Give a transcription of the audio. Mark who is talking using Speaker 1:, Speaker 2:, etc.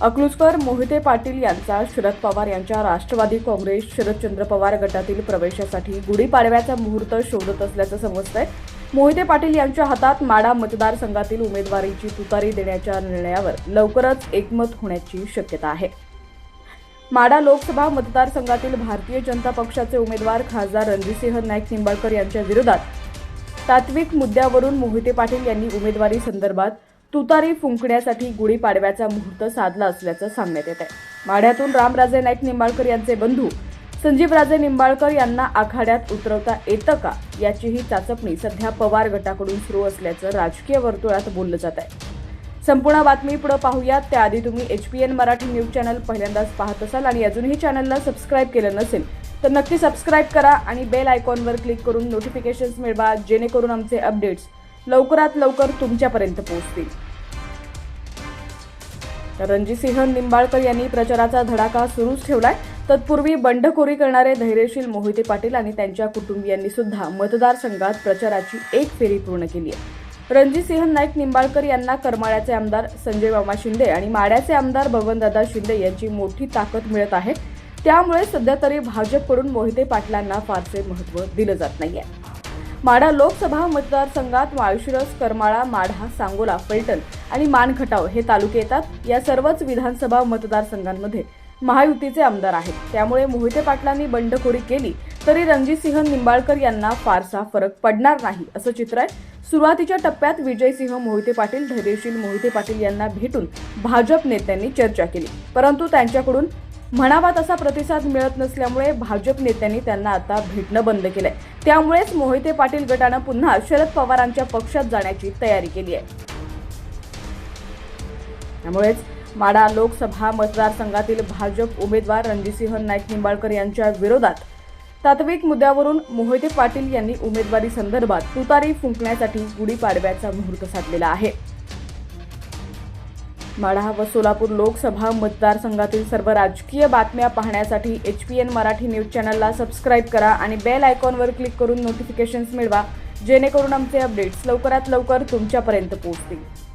Speaker 1: अकलूजकर मोहिते पाटील यांचा शरद पवार यांच्या राष्ट्रवादी काँग्रेस शरदचंद्र पवार गटातील प्रवेशासाठी गुढीपाडव्याचा मुहूर्त शोधत असल्याचं समजतंय. मोहिते पाटील यांच्या हातात माडा मतदारसंघातील उमेदवारीची तुतारी देण्याच्या निर्णयावर लवकरच एकमत होण्याची शक्यता आहे. माडा लोकसभा मतदारसंघातील भारतीय जनता पक्षाचे उमेदवार खासदार रणजितसिंह नाईक निंबाळकर यांच्या विरोधात तात्विक मुद्द्यावरून मोहिते पाटील यांनी उमेदवारी संदर्भात तुतारी फुंकण्यासाठी गुढीपाडव्याचा मुहूर्त साधला असल्याचं सांगण्यात येत आहे माढ्यातून रामराजे नाईक निंबाळकर यांचे बंधू संजीवराजे निंबाळकर यांना आखाड्यात उतरवता येतं का याचीही चाचपणी सध्या पवार गटाकडून सुरू असल्याचं राजकीय वर्तुळात बोललं जात आहे संपूर्ण बातमी पुढे पाहूयात. त्याआधी तुम्ही H P N Marathi news channel पहिल्यांदाच पाहत असाल आणि अजूनही चॅनलला सबस्क्राईब केलं नसेल तर नक्की सबस्क्राईब करा आणि बेल आयकॉनवर क्लिक करून नोटिफिकेशन्स मिळवा जेणेकरून आमचे अपडेट्स लवकरात लवकर तुमच्यापर्यंत पोहोचतील. रणजितसिंह निंबाळकर यांनी प्रचाराचा धडाका सुरूच ठेवलाय. तत्पूर्वी बंडखोरी करणारे धैर्यशील मोहिते पाटील आणि त्यांच्या कुटुंबियांनी सुद्धा मतदारसंघात प्रचाराची एक फेरी पूर्ण केली आहे. रणजितसिंह नाईक निंबाळकर यांना करमाळ्याचे आमदार संजय मामा शिंदे आणि माड्याचे आमदार भगवनदादा शिंदे यांची मोठी ताकद मिळत आहे. त्यामुळे सध्या तरी भाजपकडून मोहिते पाटलांना फारसे महत्त्व दिलं जात नाहीये. माढा लोकसभा मतदारसंघात माळशिरस करमाळा माढा सांगोला फलटण आणि मानखटाव हे तालुके येतात. या सर्वच विधानसभा मतदारसंघांमध्ये महायुतीचे आमदार आहेत. त्यामुळे मोहिते पाटलांनी बंडखोरी केली तरी रणजितसिंह निंबाळकर यांना फारसा फरक पडणार नाही असं चित्र आहे. सुरुवातीच्या टप्प्यात विजयसिंह मोहिते पाटील धैर्यशील मोहिते पाटील यांना भेटून भाजप नेत्यांनी चर्चा केली. परंतु त्यांच्याकडून म्हणावा तसा प्रतिसाद मिळत नसल्यामुळे भाजप नेत्यांनी त्यांना आता भेटणं बंद केलंय. त्यामुळेच मोहिते पाटील गटानं पुन्हा शरद पवारांच्या पक्षात जाण्याची तयारी केली आहे. त्यामुळेच माडा लोकसभा मतदारसंघातील भाजप उमेदवार रणजितसिंह नाईक निंबाळकर यांच्या विरोधात तात्विक मुद्द्यावरून मोहिते पाटील यांनी उमेदवारी संदर्भात तुतारी फुंकण्यासाठी गुढीपाडव्याचा मुहूर्त साधलेला आहे. माढा व सोलापूर लोकसभा मतदारसंघातील सर्व राजकीय बातम्या पाहण्यासाठी H P N Marathi news चॅनलला सबस्क्राईब करा आणि बेल आयकॉनवर क्लिक करून नोटिफिकेशन्स मिळवा जेणेकरून आमचे अपडेट्स लवकरात लवकर तुमच्यापर्यंत पोहोचतील.